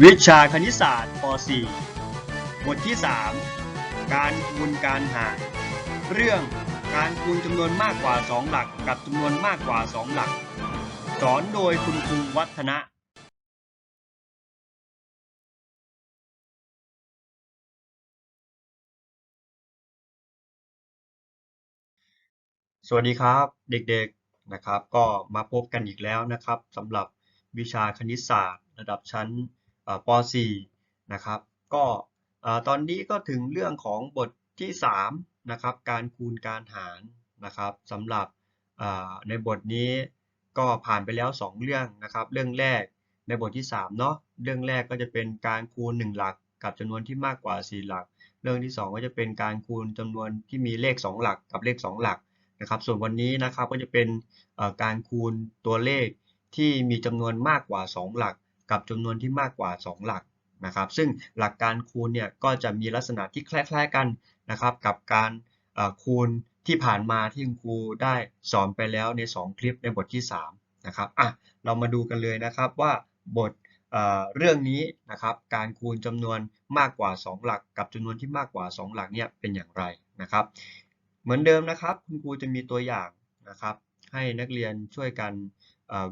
วิชาคณิตศาสตร์ป .4 บทที่ 3 การคูณการหาร เรื่องการคูณจำนวนมากกว่า 2 หลักกับจำนวนมากกว่า 2 หลัก สอนโดยคุณครูวัฒนะ สวัสดีครับเด็กๆนะครับ ก็มาพบกันอีกแล้วนะครับสำหรับวิชาคณิตศาสตร์ระดับชั้น ป .4 นะครับก็ตอนนี้ก็ถึงเรื่องของบทที่3นะครับการคูณการหารนะครับสำหรับในบทนี้ก็ผ่านไปแล้ว 2 เรื่องนะครับ เรื่องแรกในบทที่3เนาะเรื่องแรกก็จะเป็นการคูณ 1 หลักกับจำนวนที่มากกว่า 4 หลัก เรื่องที่ 2 ก็จะเป็นการคูณจำนวนที่มีเลข 2 หลักกับเลข 2 หลักนะครับ ส่วนวันนี้นะครับก็จะเป็นการคูณตัวเลขที่มีจำนวนมากกว่า 2 หลัก กับจำนวนที่มากกว่า 2 หลักนะครับ ซึ่งหลักการคูณเนี่ยก็จะมีลักษณะที่คล้ายๆกันนะครับกับการคูณที่ผ่านมาที่คุณครูได้สอนไปแล้วใน 2 คลิปในบทที่3นะครับอะเรามาดูกันเลยนะครับว่าบทเเรื่องนี้นะครับการคูณจำนวนมากกว่า 2 หลัก กับจำนวนที่มากกว่า 2 หลักเนี่ยเป็นอย่างไรนะครับ เหมือนเดิมนะครับคุณครูจะมีตัวอย่างนะครับ ให้นักเรียนช่วยกัน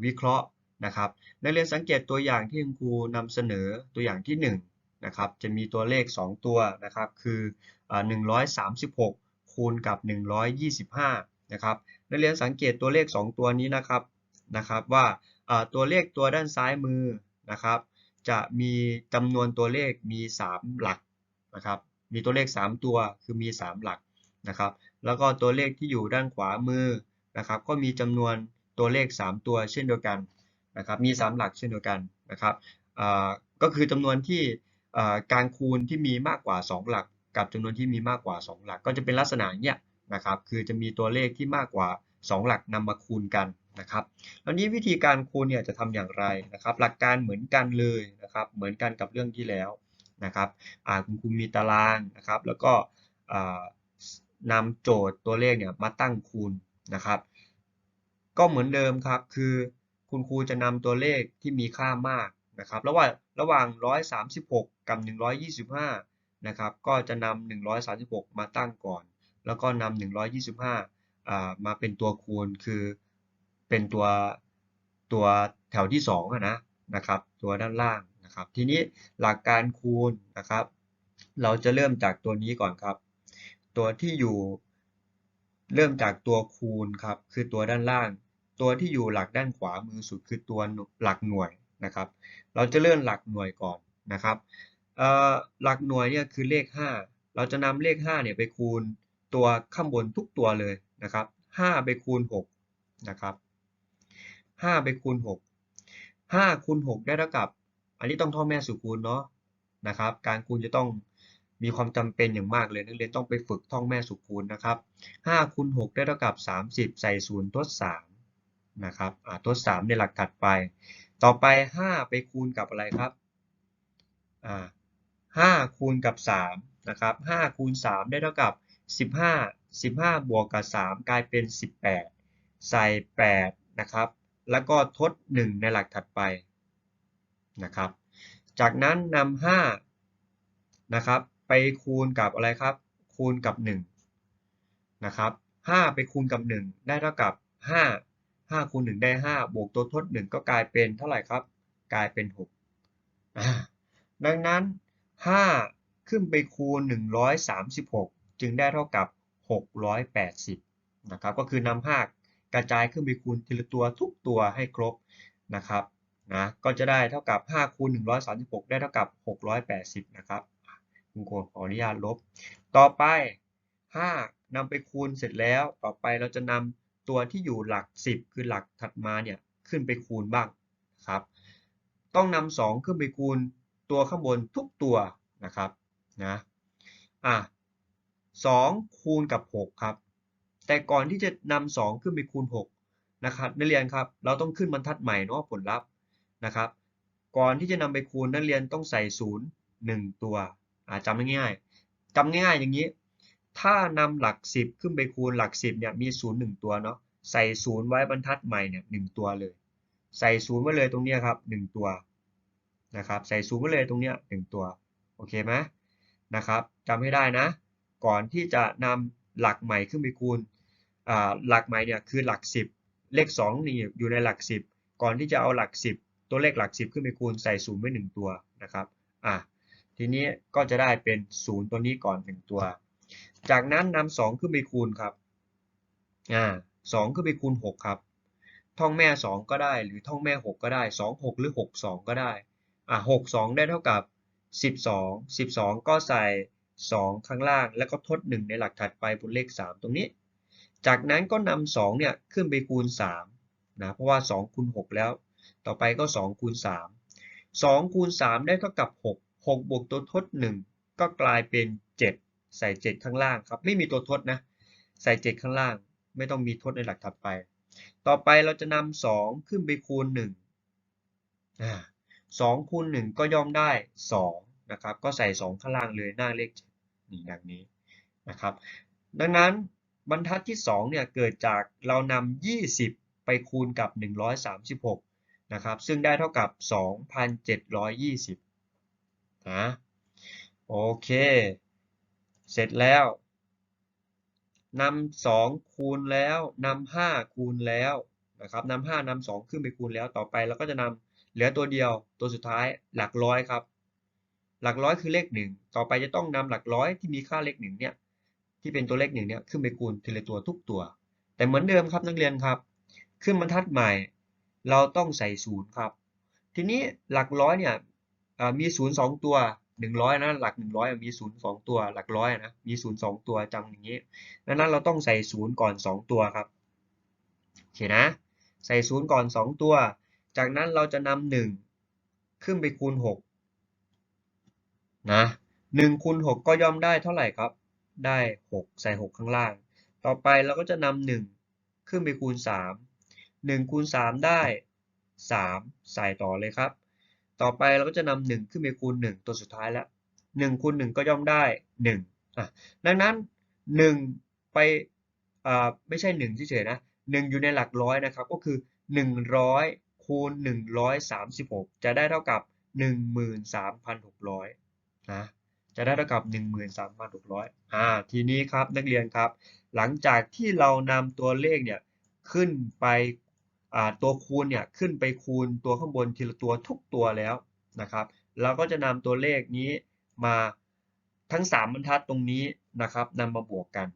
วิเคราะห์ นะครับนักเรียนสังเกตตัวอย่างที่คุณครูนำเสนอตัวอย่างที่1นะครับจะมีตัวเลข 2 ตัวนะครับคือเอ่อ136 คูณกับ 125นะครับนักเรียนสังเกตตัวเลข 2 ตัวนี้นะครับนะครับว่าตัวเลขตัวด้านซ้ายมือนะครับจะมีจำนวนตัวเลขมี 3 หลักนะครับมีตัวเลข 3 ตัวคือมี 3 หลักนะครับแล้วก็ตัวเลขที่อยู่ด้านขวามือนะครับก็มีจำนวนตัวเลข 3 ตัวเช่นเดียวกัน นะครับมี 3 หลักเช่นเดียวกันนะครับก็คือจำนวนที่การคูณที่มีมากกว่า 2 หลัก กับจำนวนที่มีมากกว่า 2 หลัก ก็จะเป็นลักษณะเนี้ยนะครับคือจะมีตัวเลขที่มากกว่า 2 หลักนำมาคูณกันนะครับแล้วนี้วิธีการคูณเนี่ยจะทำอย่างไรนะครับ หลักการเหมือนกันเลยนะครับเหมือนกันกับเรื่องที่แล้วนะครับคุณครูมีตารางนะครับ แล้วก็อ่านำโจทย์ตัวเลขเนี่ยมาตั้งคูณนะครับ ก็เหมือนเดิมครับคือ คุณครูจะนำตัวเลขที่มีค่ามากนะครับระหว่างระหว่าง 136 กับ 125 นะครับ ก็จะนำ136 มาตั้งก่อน แล้วก็นำ125อ่ามาเป็นตัวคูณคือเป็นตัวตัวแถวที่2อะนะนะครับ ตัวด้านล่างนะครับ ทีนี้หลักการคูณนะครับ เราจะเริ่มจากตัวนี้ก่อนครับ ตัวที่อยู่เริ่มจากตัวคูณครับ คือตัวด้านล่าง ตัวที่อยู่หลักด้านขวามือสุดคือตัวหลักหน่วยนะครับ เราจะเลื่อนหลักหน่วยก่อนนะครับหลักหน่วยเนี่ยคือเลข 5 เราจะนำเลข5เนี่ยไปคูณตัวข้างบนทุกตัวเลยนะครับ5ไปคูณ6นะครับ5ไปคูณ 6 5คูณ6ได้เท่ากับ อันนี้ต้องท่องแม่สู่คูณเนาะนะครับ การคูณจะต้องมีความจำเป็นอย่างมากเลยนักเรียนต้องไปฝึกท่องแม่สุคูณนะครับ5คูณ6ได้เท่ากับ 30 ใส่0ทด3 นะครับทด 3 ในหลักถัดไป ต่อไป 5 ไปคูณกับอะไรครับอ่า5คูณกับ3นะครับ5คูณ 3 ได้เท่ากับ 15 15 บวกกับ 3 กลายเป็น 18 ใส่ 8 นะครับ แล้วก็ทด 1 ในหลักถัดไปนะครับ จากนั้นนำ5นะครับไปคูณกับอะไรครับ คูณกับ1นะครับ5ไปคูณกับ 1 ได้เท่ากับ 5 5คูณ1ได้ 5 บวกตัวทด 1 ก็กลายเป็นเท่าไหร่ครับ กลายเป็น6ดังนั้น 5 ขึ้นไปคูณ 136 จึงได้เท่ากับ 680นะครับก็คือนำ5กระจายขึ้นไปคูณทีละตัวทุกตัวให้ครบนะครับนะก็จะได้เท่ากับ 5 คูณ 136 ได้เท่ากับ 680 นะครับคุณครูขออนุญาตลบ ต่อไป 5นำไปคูณเสร็จแล้ว ต่อไปเราจะนำ ตัวที่อยู่หลัก 10 คือหลักถัดมาเนี่ยขึ้นไปคูณบ้างครับต้องนำ2ขึ้นไปคูณตัวข้างบนทุกตัวนะครับนะอะ2คูณกับ 6 ครับ แต่ก่อนที่จะนำ2ขึ้นไปคูณ 6 นะครับนักเรียนครับ เราต้องขึ้นบรรทัดใหม่เนาะผลลัพธ์นะครับ ก่อนที่จะนำไปคูณนักเรียนต้องใส่ 0 1 ตัวอ่าจำง่ายๆจำง่ายๆอย่างนี้ ถ้านำหลัก 10 ขึ้นไปคูณหลัก 10เนี่ยมี0 1ตัวเนาะใส่0ไว้บรรทัดใหม่เนี่ย1ตัวเลย ใส่0ไว้เลยตรงเนี้ยครับ1ตัวนะครับใส่ศูนย์ไว้เลยตรงเนี้ยหนึ่งตัวโอเคไหมนะครับจำให้ได้นะ ก่อนที่จะนำหลักใหม่ขึ้นไปคูณอ่าหลักใหม่เนี่ยคือหลัก 10 เลข2นี่อยู่ในหลัก 10 ก่อนที่จะเอาหลัก 10 ตัวเลขหลัก 10 ขึ้นไปคูณใส่ศูนย์ไว้หนึ่งตัวนะครับอะทีนี้ก็จะได้เป็นศูนย์ตัวนี้ก่อนหนึ่งตัว จากนั้นนำสองขึ้นไปคูณครับอ่าสองขึ้นไปคูณหกครับ ท่องแม่สองก็ได้หรือท่องแม่หกก็ได้สองหกหรือหกสองก็ได้อ่าหกสองได้เท่ากับสิบสองสิบสองก็ใส่สองข้างล่าง แล้วก็ทดหนึ่งในหลักถัดไปบนเลขสามตรงนี้ จากนั้นก็นำสองเนี่ยขึ้นไปคูณสามนะเพราะว่าสองคูณหกแล้ว ต่อไปก็สองคูณสามสองคูณสามได้เท่ากับหกหกบวกตัวทดหนึ่งก็กลายเป็นเจ็ด ใส่เจ็ดข้างล่างครับ ไม่มีตัวทดนะ ใส่เจ็ดข้างล่าง ไม่ต้องมีทดในหลักถัดไป ต่อไปเราจะนำสองขึ้นไปคูณหนึ่งอ่าสองคูณหนึ่งก็ย่อมได้สองนะครับ ก็ใส่สองข้างล่างเลยหน้าเลขนี่ดังนี้นะครับ ดังนั้นบรรทัดที่สองเนี่ยเกิดจากเรานำยี่สิบไปคูณกับหนึ่งร้อยสามสิบหกนะครับ ซึ่งได้เท่ากับสองพันเจ็ดร้อยยี่สิบนะโอเค เสร็จแล้วนำสองคูณแล้วนำห้าคูณแล้วนะครับนำห้านำสองขึ้นไปคูณแล้วต่อไปเราก็จะนำเหลือตัวเดียวตัวสุดท้ายหลักร้อยครับ หลักร้อยคือเลขหนึ่งต่อไปจะต้องนำหลักร้อยที่มีค่าเลขหนึ่งเนี่ยที่เป็นตัวเลขหนึ่งเนี่ยขึ้นไปคูณทีละตัวทุกตัว แต่เหมือนเดิมครับนักเรียนครับ ขึ้นบรรทัดใหม่ เราต้องใส่ศูนย์ครับ ทีนี้หลักร้อยเนี่ยมีศูนย์สองตัว หนึ่งร้อยนะหลักหนึ่งร้อยมีศูนย์สองตัว หลักร้อยนะมีศูนย์สองตัวจำอย่างนี้ดังนั้นเราต้องใส่ศูนย์ก่อนสองตัวครับโอเคนะ ใส่ศูนย์ก่อนสองตัว จากนั้นเราจะนำหนึ่งขึ้นไปคูณหกนะหนึ่งคูณหกก็ย่อมได้เท่าไหร่ครับ ได้หกใส่หกข้างล่าง ต่อไปเราก็จะนำหนึ่งขึ้นไปคูณสามหนึ่งคูณสามได้สามใส่ต่อเลยครับ ต่อไปเราก็จะนำหนึ่งขึ้นไปคูณหนึ่งตัวสุดท้ายแล้วหนึ่งคูณหนึ่งก็ย่อมได้หนึ่งอะดังนั้นหนึ่งไปอ่าไม่ใช่หนึ่งเฉยๆนะหนึ่งอยู่ในหลักร้อยนะครับก็คือหนึ่งร้อยคูณหนึ่งร้อยสามสิบหกจะได้เท่ากับหนึ่งหมื่นสามพันหกร้อยนะจะได้เท่ากับหนึ่งหมื่นสามพันหกร้อยอ่าทีนี้ครับนักเรียนครับ หลังจากที่เรานำตัวเลขเนี่ยขึ้นไป ตัวคูณเนี่ยขึ้นไปคูณตัวข้างบนทีละตัวทุกตัวแล้วนะครับ เราก็จะนำตัวเลขนี้มาทั้ง 3 บรรทัดตรงนี้นะครับนำมาบวกกัน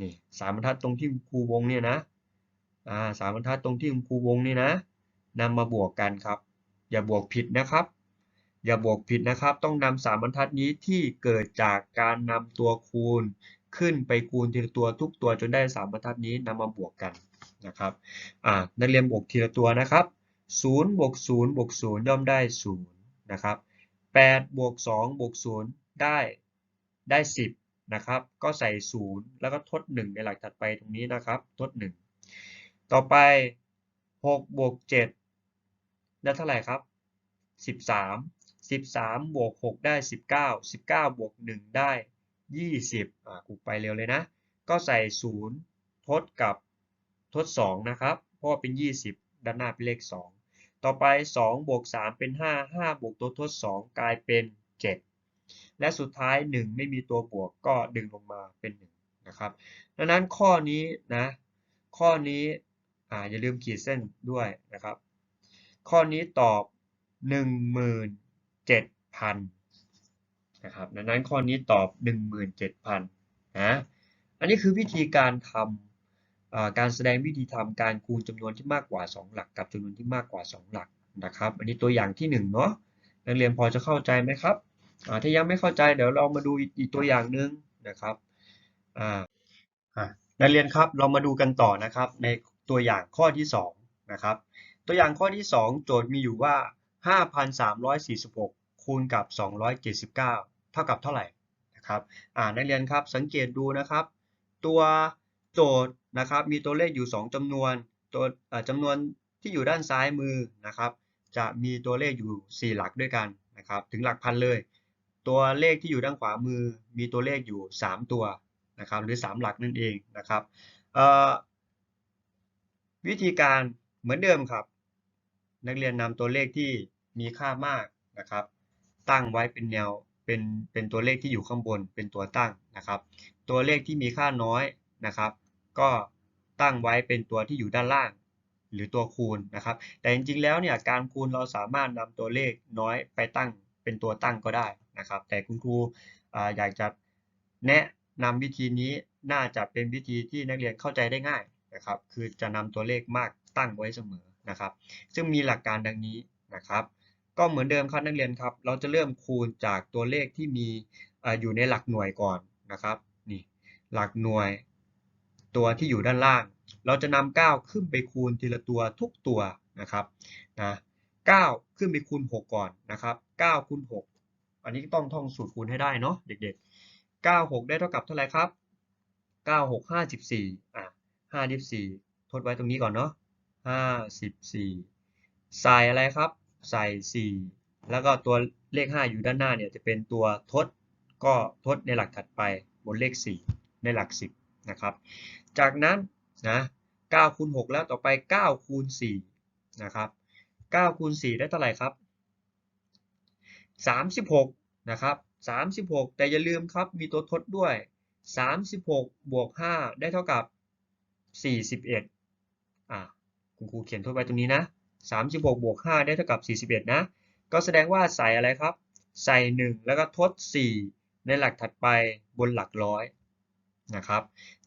นี่สามบรรทัดตรงที่ครูวงเนี่ยนะอ่าสามบรรทัดตรงที่ครูวงนี่นะนำมาบวกกันครับ อย่าบวกผิดนะครับ อย่าบวกผิดนะครับ ต้องนำสามบรรทัดนี้ที่เกิดจากการนำตัวคูณ ขึ้นไปคูณทีละตัวทุกตัวจนได้สามบรรทัดนี้นำมาบวกกัน นะครับอ่านักเรียนบวกทีละตัวนะครับ0บวก0บวก0ย่อมได้0นะครับ8บวก2บวก0ได้ได้ 10นะครับก็ใส่ 0 แล้วก็ทด 1 ในหลักถัดไปตรงนี้นะครับทด 1 ต่อไป6บวก7ได้เท่าไหร่ครับ 13 13บวก6ได้ 19 19บวก1ได้ 20อ่ากูไปเร็วเลยนะ ก็ใส่ 0 ทดกับ ทด 2 นะครับ เพราะว่าเป็น 20 ด้านหน้าเป็นเลข 2 ต่อไป 2 บวก 3 เป็น 5 5 บวกตัวทด 2 กลายเป็น 7 และสุดท้าย 1 ไม่มีตัวบวกก็ดึงลงมาเป็น 1 นะครับ ดังนั้นข้อนี้นะ ข้อนี้อ่าอย่าลืมขีดเส้นด้วยนะครับ ข้อนี้ตอบ 17,000นะครับ ดังนั้นข้อนี้ตอบ 17,000นะ อันนี้คือวิธีการทำ การแสดงวิธีทำการคูณจำนวนที่มากกว่า 2 หลัก กับจำนวนที่มากกว่า 2 หลักนะครับ อันนี้ตัวอย่างที่1เนาะนักเรียนพอจะเข้าใจไหมครับถ้ายังไม่เข้าใจเดี๋ยวเรามาดูอีกตัวอย่างหนึ่งนะครับนักเรียนครับเรามาดูกันต่อนะครับ ในตัวอย่างข้อที่2นะครับตัวอย่างข้อที่ 2 โจทย์มีอยู่ว่า 5,346 คูณกับ 279 เท่ากับเท่าไหร่นะครับนักเรียนครับสังเกตดูนะครับ ตัวโจทย์ นะครับ มีตัวเลขอยู่ 2จำนวน ตัวจำนวนที่อยู่ด้านซ้ายมือนะครับ จะมีตัวเลขอยู่ 4 หลักด้วยกันนะครับ ถึงหลักพันเลย ตัวเลขที่อยู่ด้านขวามือ มีตัวเลขอยู่ 3 ตัวนะครับ หรือ 3 หลักนั่นเองนะครับวิธีการเหมือนเดิมครับ นักเรียนนำตัวเลขที่มีค่ามากนะครับ ตั้งไว้เป็นแนวเป็นเป็นตัวเลขที่อยู่ข้างบนเป็นตัวตั้งนะครับ ตัวเลขที่มีค่าน้อยนะครับ ก็ตั้งไว้เป็นตัวที่อยู่ด้านล่าง หรือตัวคูณนะครับ แต่จริงๆแล้วเนี่ยการคูณเราสามารถนำตัวเลขน้อยไปตั้งเป็นตัวตั้งก็ได้นะครับ แต่คุณครูอยากจะแนะนำวิธีนี้น่าจะเป็นวิธีที่นักเรียนเข้าใจได้ง่ายนะครับ คือจะนำตัวเลขมากตั้งไว้เสมอนะครับ ซึ่งมีหลักการดังนี้นะครับ ก็เหมือนเดิมครับนักเรียนครับ เราจะเริ่มคูณจากตัวเลขที่มีอยู่ในหลักหน่วยก่อนนะครับนี่หลักหน่วย ตัวที่อยู่ด้านล่าง เราจะนำ9ขึ้นไปคูณทีละตัวทุกตัวนะครับนะ9ขึ้นไปคูณ 6 ก่อนนะครับ9คูณ 6 อันนี้ต้องท่องสูตรคูณให้ได้เนาะเด็กๆ 9 6 ได้เท่ากับเท่าไหร่ครับ 9 6 54อะ54 ทดไว้ตรงนี้ก่อนเนาะ54 ใส่อะไรครับ ใส่ 4 แล้วก็ตัวเลข 5 อยู่ด้านหน้าเนี่ยจะเป็นตัวทดก็ทดในหลักถัดไปบนเลข 4 ในหลัก 10 นะครับ จากนั้นนะ9คูณ6แล้วต่อไป9คูณ4นะครับ9คูณ4ได้เท่าไหร่ครับ 36นะครับ36 แต่อย่าลืมครับมีตัวทดด้วย 36 บวก 5 ได้เท่ากับ 41อะคุณครูเขียนทดไว้ตรงนี้นะ 36 บวก 5 ได้เท่ากับ 41 นะ ก็แสดงว่าใส่อะไรครับ ใส่ 1 แล้วก็ทด 4 ในหลักถัดไปบนหลักร้อยนะครับ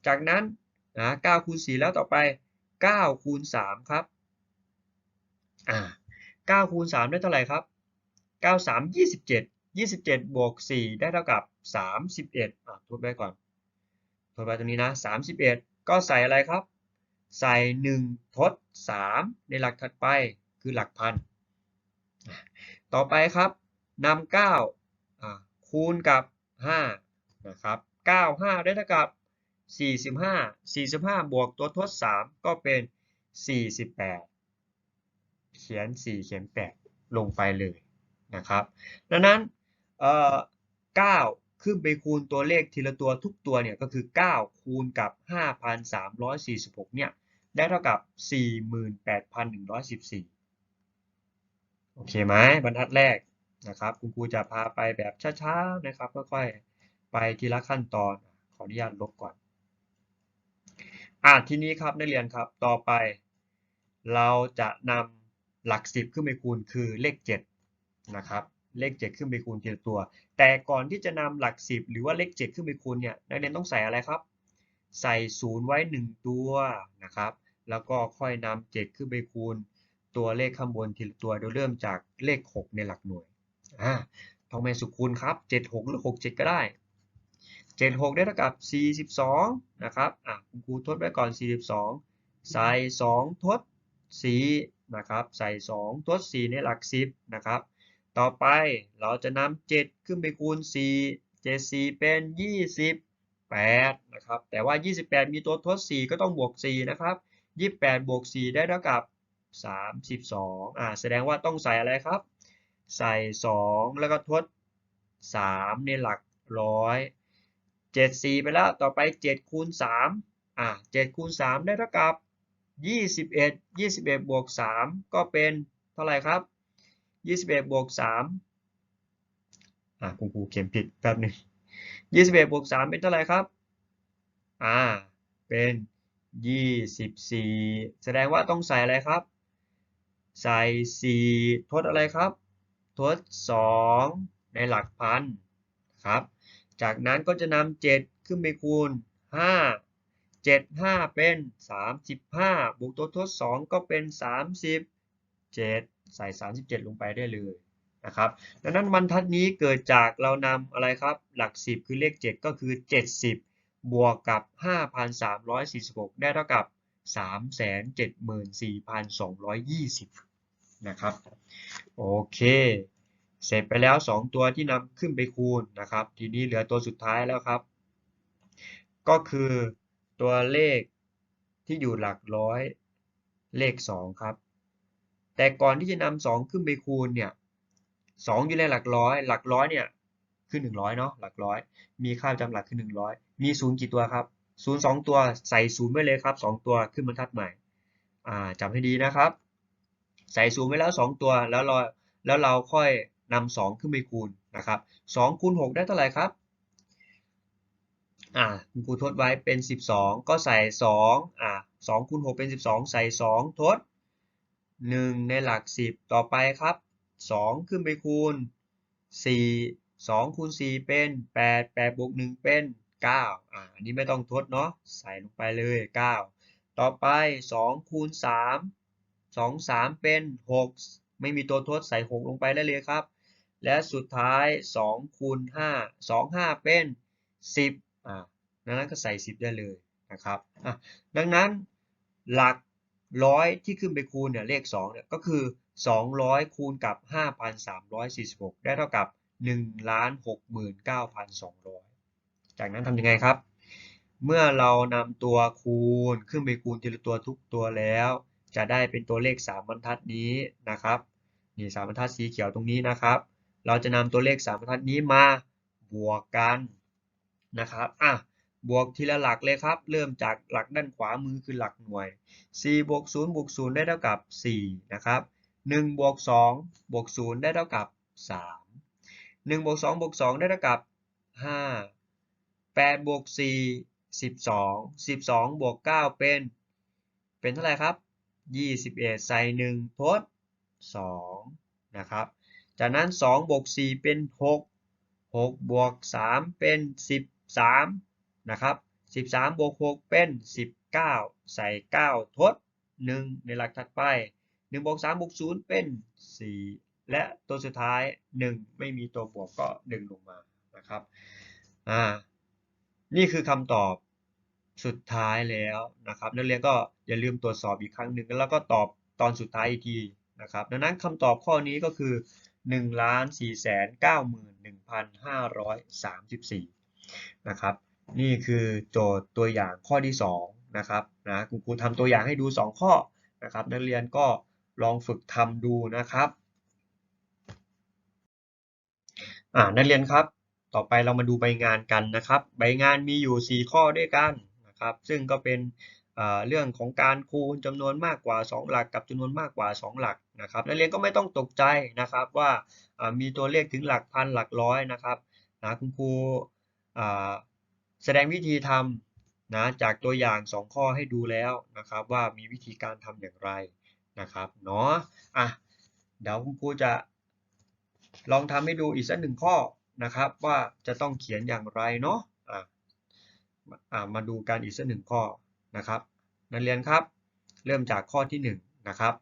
จากนั้น นะ9คูณ4แล้วต่อไป9คูณ3ครับอ่า9คูณ3ได้เท่าไหร่ครับ 9 3 27 27บวก4ได้เท่ากับ 31อะทดไว้ก่อนทดไว้ตรงนี้นะ 31 ก็ใส่อะไรครับ ใส่ 1 ทด 3 ในหลักถัดไปคือหลักพัน ต่อไปครับนำ9คูณกับ5นะครับ 9 5 ได้เท่ากับ 45 45 บวกตัวทด 3 ก็เป็น 48 เขียน 4 เขียน 8 ลงไปเลยนะครับ ดังนั้นเอ่อ9ขึ้นไปคูณตัวเลขทีละตัวทุกตัวเนี่ยก็คือ 9 คูณกับ 5,346 เนี่ย ได้เท่ากับ 48,114 โอเคไหมบรรทัดแรกนะครับ คุณครูจะพาไปแบบช้าๆนะครับ ค่อยๆ ไปทีละขั้นตอนขออนุญาตลบก่อน อ่าทีนี้ครับนักเรียนครับต่อไป เราจะนำหลัก10ขึ้นไปคูณคือเลข7นะครับเลข7ขึ้นไปคูณทีละตัว แต่ก่อนที่จะนำหลัก10หรือว่าเลข7ขึ้นไปคูณเนี่ยนักเรียนต้องใส่อะไรครับ ใส่0ไว้1ตัวนะครับ แล้วก็ค่อยนำ7ขึ้นไปคูณตัวเลขข้างบนทีละตัวโดยเริ่มจากเลข 6 ในหลักหน่วยอ่าทองแมนสุขคูณครับ 7 6 หรือ 6 7 ก็ได้ 7 6ได้เท่ากับ 42 นะครับ อะคุณครูทดไว้ก่อน 42 ใส่ 2 ทด 4 นะครับ ใส่ 2 ทด 4 ในหลัก 10 นะครับ ต่อไปเราจะนำ7 ขึ้นไปคูณ 4 7 4 เป็น 28 นะครับ แต่ว่า 28 มีตัวทด 4 ก็ต้องบวก 4 นะครับ 28 บวก 4 ได้เท่ากับ 32 อ่า แสดงว่าต้องใส่อะไรครับ ใส่ 2 แล้วก็ทด 3 ในหลักร้อย 7 4 ไปแล้วต่อไป 7 คูณ 3 อ่า7คูณ 3 ได้เท่ากับ 21 21 บวก 3 ก็เป็นเท่าไหร่ครับ 21 บวก 3 อ่าคุณครูเขียนผิดแป๊บหนึง21 บวก 3 เป็นเท่าไหร่ครับ อ่า เป็น 24 แสดงว่าต้องใส่อะไรครับ ใส่ 4 ทดอะไรครับ ทด 2 ในหลักพันครับ จากนั้นก็จะนำ7ขึ้นไปคูณ 5 7 5 เป็น 35 บวกตัวทด 2 ก็เป็น 37 ใส่ 37 ลงไปได้เลยนะครับ ดังนั้นบรรทัดนี้เกิดจากเรานำอะไรครับ หลัก 10 คือเลข 7 ก็คือ 70 บวกกับ 5,346 ได้เท่ากับ 374,220 นะครับ โอเค เสร็จไปแล้ว 2 ตัวที่นำขึ้นไปคูณนะครับ ทีนี้เหลือตัวสุดท้ายแล้วครับ ก็คือตัวเลขที่อยู่หลักร้อยเลข 2 ครับ แต่ก่อนที่จะนำ2ขึ้นไปคูณเนี่ย2องอยู่ในหลักร้อย หลักร้อยเนี่ยคือ100เนาะหลักร้อย มีค่าจำหลักคือ100 มี0กี่ตัวครับ0 2ตัวใส่0ไว้เลยครับ2ตัวขึ้นบรรทัดใหม่อ่าจำให้ดีนะครับ ใส่0ไว้แล้ว2ตัวแล้วเราแล้วเราค่อย นำสองขึ้นไปคูณนะครับสองคูณหกได้เท่าไหร่ครับอ่าคุณครูทดไว้เป็น 12 ก็ใส่2อ่า2คูณ6เป็น 12 ใส่ 2 ทด 1 ในหลัก 10 ต่อไปครับ 2 ขึ้นไปคูณ 4 2คูณ4เป็น 8 8บวก1เป็น 9อ่าอันนี้ไม่ต้องทดเนาะใส่ลงไปเลย 9 ต่อไป 2 คูณ 3 2 3 เป็น 6 ไม่มีตัวทดใส่ 6 ลงไปได้เลยครับ และสุดท้าย 2 คูณ 5 2 5 เป็น 10อ่าดังนั้นก็ใส่ 10 ได้เลยนะครับอะดังนั้นหลักร้อยที่ขึ้นไปคูณเนี่ยเลข2เนี่ยก็คือ 200 คูณกับ 5,346 ได้เท่ากับ1,69,200 จากนั้นทำยังไงครับ เมื่อเรานำตัวคูณขึ้นไปคูณทีละตัวทุกตัวแล้ว จะได้เป็นตัวเลข 3 บรรทัดนี้นะครับนี่3บรรทัดสีเขียวตรงนี้นะครับ เราจะนำตัวเลข3บรรทัดนี้มาบวกกันนะครับอะบวกทีละหลักเลยครับ เริ่มจากหลักด้านขวามือคือหลักหน่วย 4 บวก 0 บวก 0 ได้เท่ากับ 4 นะครับ 1 บวก 2 บวก 0 ได้เท่ากับ 3 1 บวก 2 บวก 2 ได้เท่ากับ 5 8 บวก 4 12 12 บวก 9 เป็น เป็นเท่าไหร่ครับ 21 ใส่ 1 ทด 2 นะครับ จากนั้น2บวก4เป็น 6 6 บวก 3 เป็น 13 นะครับ 13 บวก 6 เป็น 19 ใส่ 9 ทด 1 ในหลักถัดไป 1 บวก 3 บวก 0 เป็น 4 และตัวสุดท้าย 1 ไม่มีตัวบวกก็ดึงลงมานะครับอ่านี่คือคำตอบสุดท้ายแล้วนะครับ นักเรียนก็อย่าลืมตรวจสอบอีกครั้งหนึ่งแล้วก็ตอบตอนสุดท้ายอีกทีนะครับ ดังนั้นคำตอบข้อนี้ก็คือ 1 4 9 1 5 3 4นะครับนี่คือโจทย์ตัวอย่างข้อที่2นะครับนะคุณครูทำตัวอย่างให้ดู 2 ข้อนะครับนักเรียนก็ลองฝึกทำดูนะครับอ่านักเรียนครับ ต่อไปเรามาดูใบงานกันนะครับ ใบงานมีอยู่ 4 ข้อด้วยกันนะครับ ซึ่งก็เป็นเรื่องของการคูณจำนวนมากกว่า 2 หลักกับจำนวนมากกว่า 2 หลัก นะครับนักเรียนก็ไม่ต้องตกใจนะครับว่ามีตัวเลขถึงหลักพันหลักร้อยนะครับนะคุณครูแสดงวิธีทำนะจากตัวอย่าง 2 ข้อให้ดูแล้วนะครับ ว่ามีวิธีการทำอย่างไรนะครับเนาะอะเดี๋ยวคุณครูจะลองทำให้ดูอีกสักหนึ่งข้อนะครับ ว่าจะต้องเขียนอย่างไรเนาะอะอะมาดูกันอีกสักหนึ่งข้อนะครับ นักเรียนครับ เริ่มจากข้อที่1นะครับ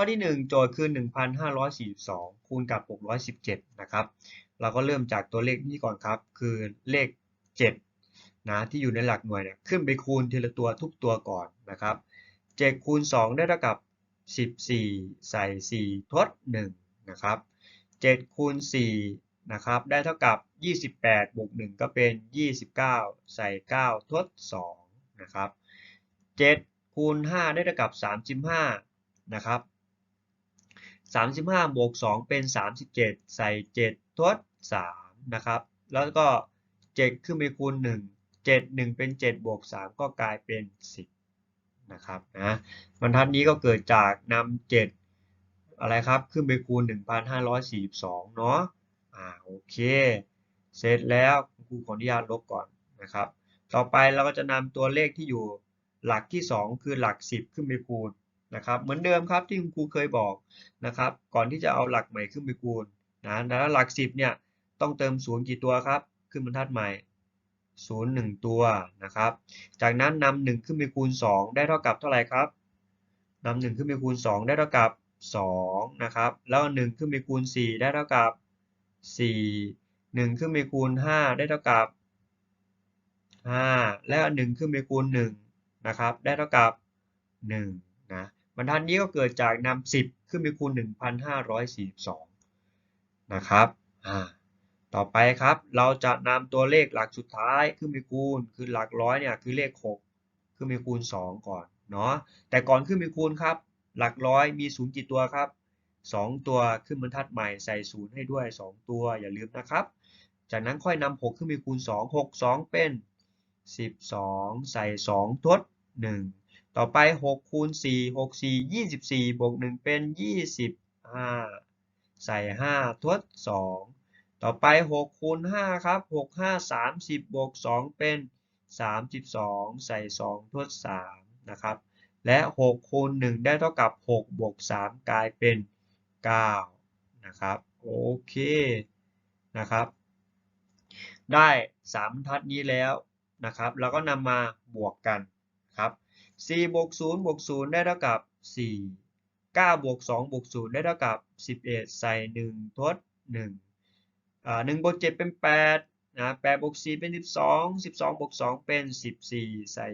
ข้อที่ 1 โจทย์คือ 1,542 คูณกับ 617 นะครับ เราก็เริ่มจากตัวเลขนี้ก่อนครับ คือเลข 7 นะที่อยู่ในหลักหน่วยเนี่ยขึ้นไปคูณทีละตัวทุกตัวก่อนนะครับ 7 คูณ 2 ได้เท่ากับ 14 ใส่ 4 ทด 1 นะครับ 7 คูณ 4 นะครับ ได้เท่ากับ 28 บวก 1 ก็เป็น 29 ใส่ 9 ทด 2 นะครับ 7 คูณ 5 ได้เท่ากับ 35 นะครับ 35บวก2เป็น 37 ใส่ 7 ทด 3 นะครับ แล้วก็ 7 ขึ้นไปคูณ 1 7 1 เป็น 7 บวก 3 ก็กลายเป็น 10 นะครับนะบรรทัดนี้ก็เกิดจากนำ7อะไรครับ ขึ้นไปคูณ 1,542 เนาะอ่าโอเค เสร็จแล้วครูขออนุญาตลบก่อนนะครับ ต่อไปเราก็จะนำตัวเลขที่อยู่หลักที่ 2 คือหลัก 10 ขึ้นไปคูณ นะครับเหมือนเดิมครับที่คุณครูเคยบอกนะครับ ก่อนที่จะเอาหลักใหม่ขึ้นไปคูณนะแล้วหลัก 10เนี่ยต้องเติม0กี่ตัวครับ ขึ้นบรรทัดใหม่0 1ตัวนะครับ จากนั้นนำ1ขึ้นไปคูณ 2 ได้เท่ากับเท่าไหร่ครับนำ1ขึ้นไปคูณ 2 ได้เท่ากับ2นะครับแล้ว1ขึ้นไปคูณ 4 ได้เท่ากับ 4 1 ขึ้นไปคูณ 5 ได้เท่ากับ 5 แล้ว1ขึ้นไปคูณ1นะครับได้เท่ากับ1นะ บรรทัดนี้ก็เกิดจากนำ10ขึ้นไปคูณ 1,542 นะครับอ่าต่อไปครับเราจะนำตัวเลขหลักสุดท้ายขึ้นไปคูณคือหลักร้อยเนี่ยคือเลข 6 ขึ้นไปคูณ 2 ก่อนเนาะแต่ก่อนขึ้นไปคูณครับ หลักร้อยมี0กี่ตัวครับ 2 ตัวขึ้นบรรทัดใหม่ใส่0ให้ด้วย 2 ตัวอย่าลืมนะครับ จากนั้นค่อยนำ6 ขึ้นไปคูณ 2 6 2 เป็น 12 ใส่ 2 ทด 1 ต่อไป6คูณ4 6 4 24 บวก 1 เป็น 25 ใส่ 5 ทด 2 ต่อไป6คูณ5ครับ 6 5 30 บวก 2 เป็น 32 ใส่ 2 ทด 3 นะครับ และ6คูณ1ได้เท่ากับ 6 บวก 3 กลายเป็น 9 นะครับ โอเค นะครับ ได้3บรรทัดนี้แล้วนะครับ แล้วก็นำมาบวกกัน 4บวก0บวก0ได้เท่ากับ 4 9บวก2บวก0ได้เท่ากับ 11 ใส่ 1 ทด1อ่า1บวก7เป็น8นะ8บวก4เป็น 12 12บวก2เป็น 14 ใส่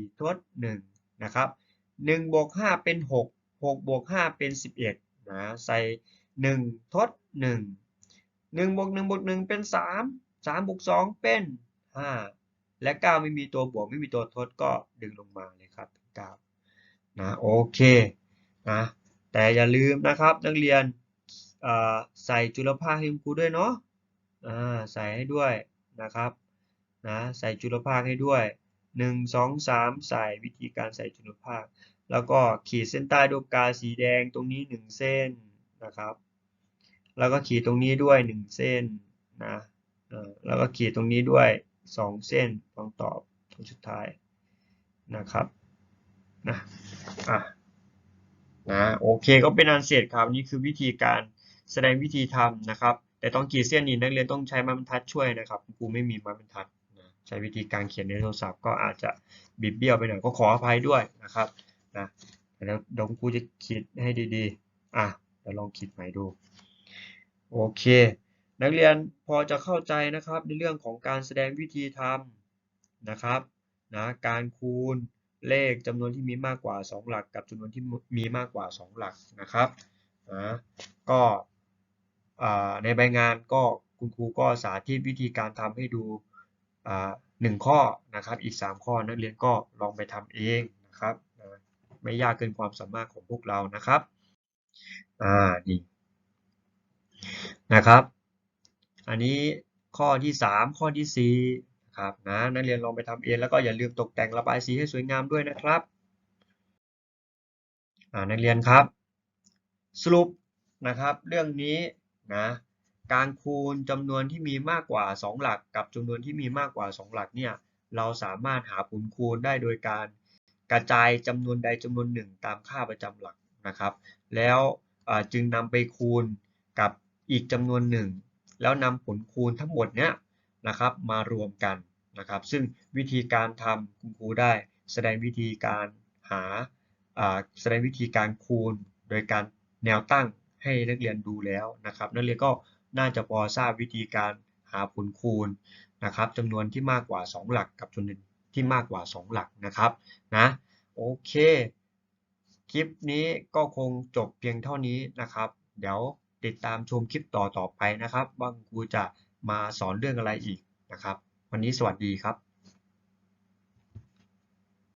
4 ทด1นะครับ1บวก5เป็น 6 6บวก5เป็น 11นะใส่ 1 ทด 1 1บวก1บวก1เป็น 3 3บวก2เป็น 5 และ 9 ไม่มีตัวบวกไม่มีตัวทดก็ดึงลงมาเลยครับ9นะโอเคนะแต่อย่าลืมนะครับนักเรียนใส่จุลภาคให้คุณครูด้วยเนาะใส่ให้ด้วยนะครับนะใส่จุลภาคให้ด้วย 1 2 3 ใส่วิธีการใส่จุลภาค แล้วก็ขีดเส้นใต้ดวยปากาสีแดงตรงนี้ 1 เส้นนะครับแล้วก็ขีดตรงนี้ด้วย 1 เส้นนะแล้วก็ขีดตรงนี้ด้วย 2 เส้นลองตอบตรงสุดท้ายนะครับนะอะนะโอเคก็เป็นอันเสร็จครับนี่คือวิธีการแสดงวิธีทำนะครับ แต่ต้องขีดเส้นนี้นักเรียนต้องใช้ไม้บรรทัดช่วยนะครับครูไม่มีไม้บรรทัดนะใช้วิธีการเขียนในโทรศัพท์ก็อาจจะบิดเบี้ยวไปหน่อยก็ขออภัยด้วยนะครับนะแล้วดี๋ยวคุณครูจะขีดให้ดีๆอะเดี๋ยวลองขีดใหม่ดูโอเค นักเรียนพอจะเข้าใจนะครับในเรื่องของการแสดงวิธีทำนะครับนะการคูณเลขจำนวนที่มีมากกว่า 2 หลัก กับจำนวนที่มีมากกว่า 2 หลักนะครับนะก็อ่าในใบงานก็คุณครูก็สาธิตวิธีการทำให้ดูอ่าหนึ่งข้อนะครับ อีก 3 ข้อนักเรียนก็ลองไปทำเองนะครับนะไม่ยากเกินความสามารถของพวกเรานะครับอ่านี่นะครับ อันนี้ข้อที่ 3 ข้อที่4นะครับนะนักเรียนลองไปทำเองแล้วก็อย่าลืมตกแต่งระบายสีให้สวยงามด้วยนะครับอ่านักเรียนครับ สรุปนะครับเรื่องนี้นะการคูณจำนวนที่มีมากกว่า 2 หลักกับจำนวนที่มีมากกว่า 2 หลักเนี่ยเราสามารถหาผลคูณได้โดยการกระจายจำนวนใดจำนวนหนึ่งตามค่าประจำหลักนะครับ แล้วจึงนำไปคูณกับอีกจำนวนหนึ่ง แล้วนำผลคูณทั้งหมดเนี้ยนะครับมารวมกันนะครับ ซึ่งวิธีการทำคุณครูได้แสดงวิธีการหาแสดงวิธีการคูณโดยการแนวตั้งให้นักเรียนดูแล้วนะครับ นักเรียนก็น่าจะพอทราบวิธีการหาผลคูณนะครับจำนวนที่มากกว่า 2 หลักกับจำนวนที่มากกว่า 2 หลักนะครับนะโอเค คลิปนี้ก็คงจบเพียงเท่านี้นะครับ เดี๋ยว ติดตามชมคลิปต่อต่อไปนะครับว่าครูจะมาสอนเรื่องอะไรอีกนะครับ วันนี้สวัสดีครับ